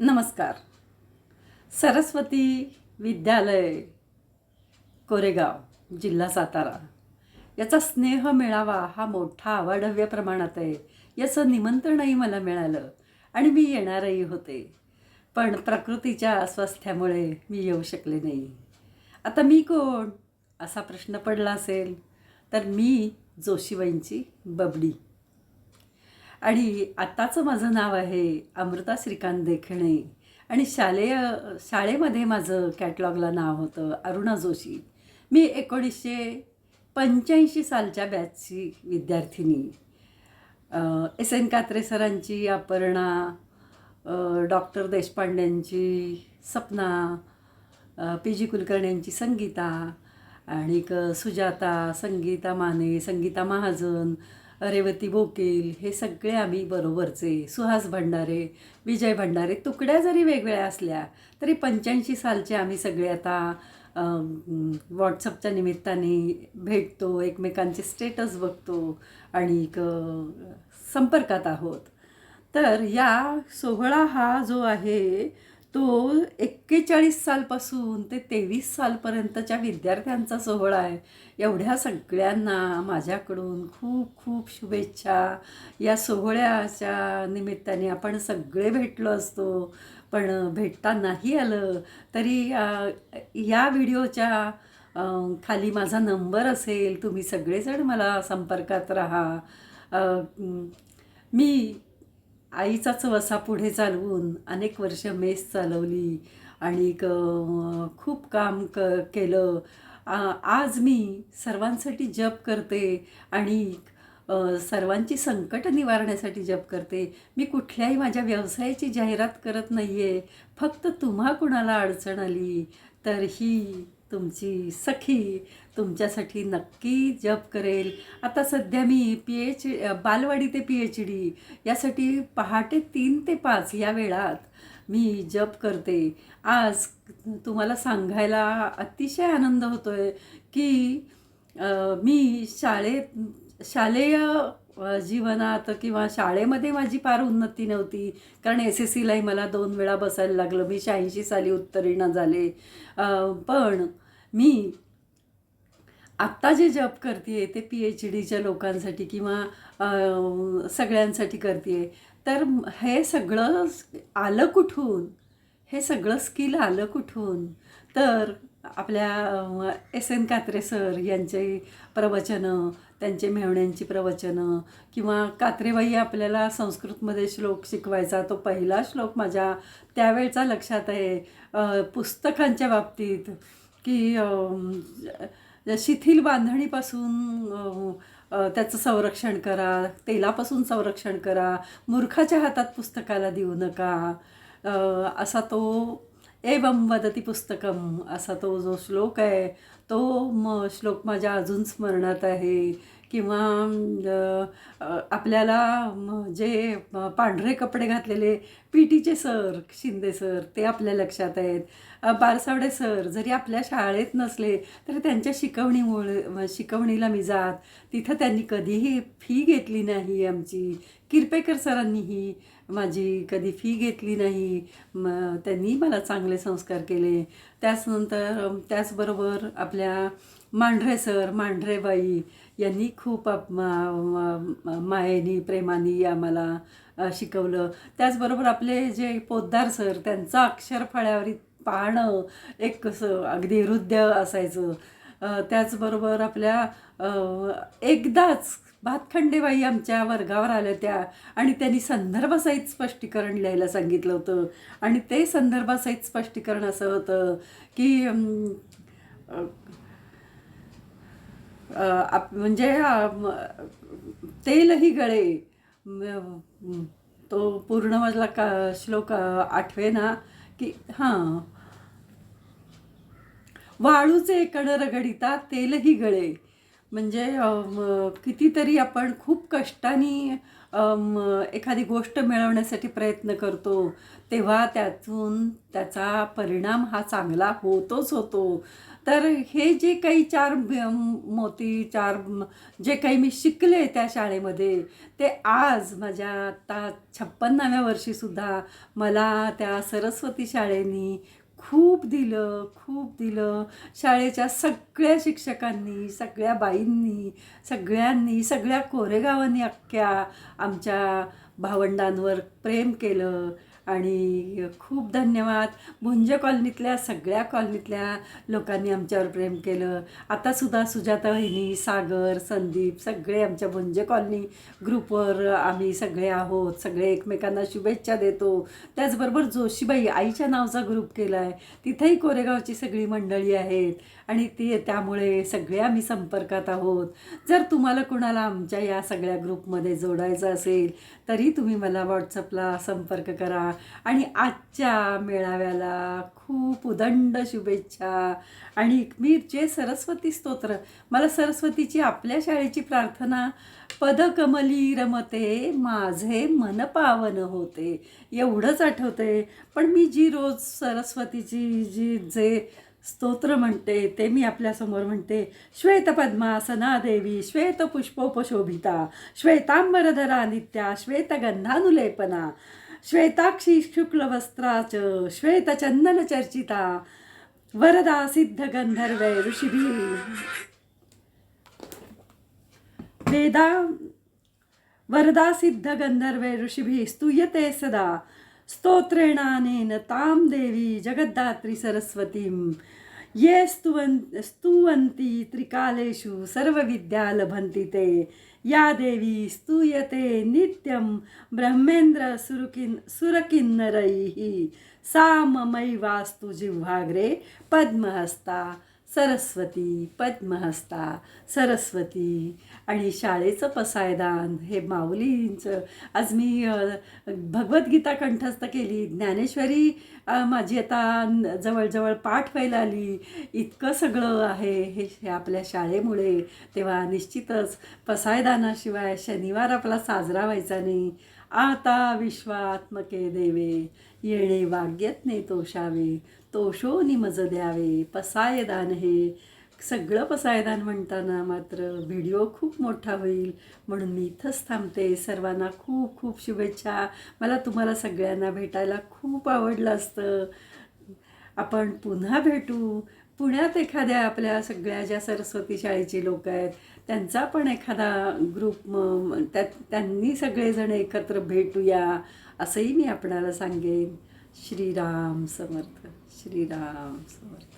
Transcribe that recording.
नमस्कार. सरस्वती विद्यालय कोरेगाव जिल्हा सातारा. याचा स्नेह मिळावा हा मोठा अवाढव्य प्रमाणात आहे. याचं निमंत्रणही मला मिळालं आणि मी येणारही होते. पण प्रकृतीच्या अस्वास्थ्यामुळे मी येऊ शकले नाही. आता मी कोण? असा प्रश्न पडला असेल. तर मी जोशीबाईंची बबडी. आणि आत्ताचं माझं नाव आहे अमृता श्रीकांत देखणे. आणि शालेय शाळेमध्ये माझं कॅटलॉगला नाव होतं अरुणा जोशी. मी एकोणीसशे पंच्याऐंशी सालच्या बॅचची विद्यार्थिनी. एस एन कात्रे सरांची अपर्णा डॉक्टर देशपांड्यांची सपना पी जी कुलकर्ण्यांची संगीता आणि सुजाता संगीता माने संगीता महाजन रेवती बोकील हे सगळे आम्ही बरोबरचे. सुहास भंडारे विजय भंडारे तुकड्या जरी वेगवेगळ्या असल्या तरी पंच्याऐंशी सालचे आम्ही सगळे आता व्हॉट्सअपच्या निमित्ताने भेटतो एकमेकांचे स्टेटस बघतो आणि संपर्कात आहोत. तर या सोहळा हा जो आहे तो एक्केचाळीस सालपासून ते तेवीस सालपर्यंतच्या विद्यार्थ्यांचा सोहळा आहे. एवढ्या सगळ्यांना माझ्याकडून खूप खूप शुभेच्छा. या सोहळ्याच्या निमित्ताने आपण सगळे भेटलो असतो. पण भेटता नाही आलं तरी या व्हिडिओच्या खाली माझा नंबर असेल. तुम्ही सगळेजण मला संपर्कात राहा. मी आईचाच वसा पुढे चालवून अनेक वर्ष मेस चालवली आणि क खूप काम क केलं. आज मी सर्वांसाठी जप करते आणि सर्वांची संकट निवारण्यासाठी जप करते. मी कुठल्याही माझ्या व्यवसायाची जाहिरात करत नाही आहे फक्त तुम्हा कुणाला अडचण आली तर ही तुमची सखी तुमच्यासाठी नक्की जप करेल. आता सध्या मी पी एच बालवाडी ते पी एच डी यासाठी पहाटे तीन ते पाच या वेळात मी जप करते. आज तुम्हाला सांगायला अतिशय आनंद होतो आहे की मी शाळेत शालेय जीवनात किंवा शाळेमध्ये माझी फार उन्नती नव्हती. कारण एस एस सीलाही मला दोन वेळा बसायला लागलं. मी शहाऐंशी साली उत्तीर्ण झाले. पण मी आत्ता जे जप करते ते पी एच डीच्या लोकांसाठी किंवा सगळ्यांसाठी करते तर हे सगळं आलं कुठून? हे सगळं स्किल आलं कुठून? तर आपल्या एस एन कात्रे सर यांचे प्रवचनं त्यांचे मेहण्यांची प्रवचनं किंवा कात्रेबाई आपल्याला संस्कृतमध्ये श्लोक शिकवायचा तो पहिला श्लोक माझ्या त्यावेळचा लक्षात आहे. पुस्तकांच्या बाबतीत की शिथिल बांधणीपासून त्याचं संरक्षण करा तेलापासून संरक्षण करा मूर्खाच्या हातात पुस्तकाला देऊ नका असा तो एवं वदती पुस्तकम असा तो जो श्लोक आहे तो म श्लोक माझ्या अजून स्मरणात आहे. किंवा आपल्याला जे पांढरे कपडे घातलेले पी टीचे सर शिंदे सर ते आपल्या लक्षात आहेत. बारसावडे सर जरी आपल्या शाळेत नसले तरी त्यांच्या शिकवणीमुळे शिकवणीला मी जात. तिथं त्यांनी कधीही फी घेतली नाही आमची. किरपेकर सरांनीही माझी कधी फी घेतली नाही. म त्यांनी मला चांगले संस्कार केले. त्याचनंतर त्याचबरोबर आपल्या मांढरे सर मांढरेबाई यांनी खूप मायेनी प्रेमाने आम्हाला शिकवलं. त्याचबरोबर आपले जे पोद्दार सर त्यांचं अक्षर फळ्यावर पाहणं एक कसं अगदी हृदय असायचं. त्याचबरोबर आपल्या एकदाच भातखंडेबाई आमच्या वर्गावर आल्या त्या आणि त्यांनी संदर्भासहित स्पष्टीकरण लिहायला सांगितलं होतं. आणि ते संदर्भासहित स्पष्टीकरण असं होतं की आप म्हणजे तेलही गळे. तो पूर्ण मधला का श्लोक आठवे ना की हां. वाळूचे कण रगडिता तेलही गळे. म्हणजे कितीतरी आपण खूप कष्टाने एखादी गोष्ट मिळवण्यासाठी प्रयत्न करतो तेव्हा त्यातून त्याचा परिणाम हा चांगला होतोच होतो. तर हे जे काही चार मोती चार जे काही मी शिकले त्या शाळेमध्ये ते आज माझ्या आत्ता छप्पन्नाव्या वर्षीसुद्धा मला त्या सरस्वती शाळेनी खूप दिलं खूप दिलं. शाळेच्या सगळ्या शिक्षकांनी सगळ्या बाईंनी सगळ्यांनी सगळ्या कोरेगावांनी अख्ख्या आमच्या भावंडांवर प्रेम केलं. आणि खूप धन्यवाद. भुंज कॉलनीतल्या सगळ्या कॉलनीतल्या लोकांनी आमच्यावर प्रेम केलं. आता सुद्धा सुजाता वहिनी सागर संदीप सगळे आमच्या भुंज कॉलनी ग्रुपवर आम्ही सगळे आहोत. सगळे एकमेकांना शुभेच्छा देतो. त्याचबरोबर जोशीबाई आईच्या नावचा ग्रुप केला आहे तिथेही कोरेगावची सगळी मंडळी आहेत आणि ती त्यामुळे सगळे आम्ही संपर्कात आहोत. जर तुम्हाला कुणाला आमच्या या सगळ्या ग्रुपमध्ये जोडायचं असेल तरी तुम्ही मला व्हॉट्सअपला संपर्क करा. आणि आजच्या मेळाव्याला खूप उदंड शुभेच्छा. आणि मी जे सरस्वती स्तोत्र. मला सरस्वतीची आपल्या शाळेची प्रार्थना. पदकमली रमते माझे मन पावन होते. एवढंच आठवते पण मी जी रोज सरस्वतीची जी जे स्तोत्र म्हणते ते मी आपल्यासमोर म्हणते. श्वेतपद्मासना देवी श्वेतपुष्पोपशोभिता श्वेतांबरधरा नित्या श्वेतगंधानुलेपना श्वेताक्षी शुक्लवस्त्राच श्वेतचंदनचर्चिता वरदा सिद्धगंधर्वै ऋषिभिः। वेदा वरदा सिद्धगंधर्वे ऋषिभिः स्तूयते सदा। स्तोत्रेणानेन तां देवी जगद्धात्री सरस्वतीं ये स्तुवन् स्तुवन्ति त्रिकालेषु सर्वविद्या लभन्ति ते। या देवी स्तूयते नित्यं ब्रह्मेन्द्र सुरकिन् सुरकिन्नरैः। सा ममैवास्तु जिह्वाग्रे पद्महस्ता। सरस्वती पद्महस्ता सरस्वती आणि शाळेचं पसायदान हे माऊलींचं. आज मी भगवद्गीता कंठस्थ केली. ज्ञानेश्वरी माझी आता जवळजवळ पाठ व्हायला आली. इतकं सगळं आहे हे आपल्या शाळेमुळे. तेव्हा निश्चितच पसायदानाशिवाय शनिवार आपला साजरा व्हायचा नाही. आता विश्वात्मके देवे येणे वाग्यज्ञे तोषावे तोषोनी मज द्यावे पसायदान हे. सगळं पसायदान म्हणताना मात्र व्हिडिओ खूप मोठा होईल. म्हणून मी इथंच थांबते. सर्वांना खूप खूप शुभेच्छा. मला तुम्हाला सगळ्यांना भेटायला खूप आवडलं असतं. आपण पुन्हा भेटू. पुण्यात एखाद्या आपल्या सगळ्या ज्या सरस्वती शाळेची लोक आहेत त्यांचा पण एखादा ग्रुप त्या त्यांनी सगळेजण एकत्र भेटूया असंही मी आपणाला सांगेन. श्रीराम समर्थ श्रीराम समर्थ.